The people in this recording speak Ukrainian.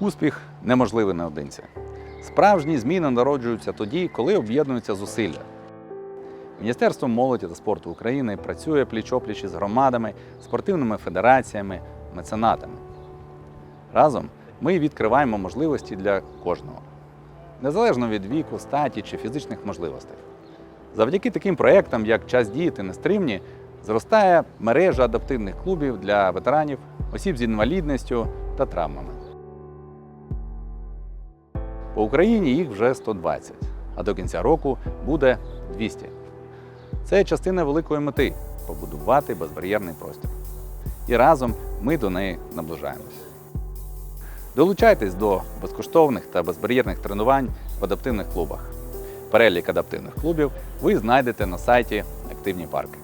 Успіх неможливий наодинці. Справжні зміни народжуються тоді, коли об'єднуються зусилля. Міністерство молоді та спорту України працює пліч-опліч із громадами, спортивними федераціями, меценатами. Разом ми відкриваємо можливості для кожного, незалежно від віку, статі чи фізичних можливостей. Завдяки таким проєктам, як час діяти нестримні, зростає мережа адаптивних клубів для ветеранів, осіб з інвалідністю та травмами. По Україні їх вже 120, а до кінця року буде 200. Це частина великої мети побудувати безбар'єрний простір. І разом ми до неї наближаємось. Долучайтесь до безкоштовних та безбар'єрних тренувань в адаптивних клубах. Перелік адаптивних клубів ви знайдете на сайті Активні парки.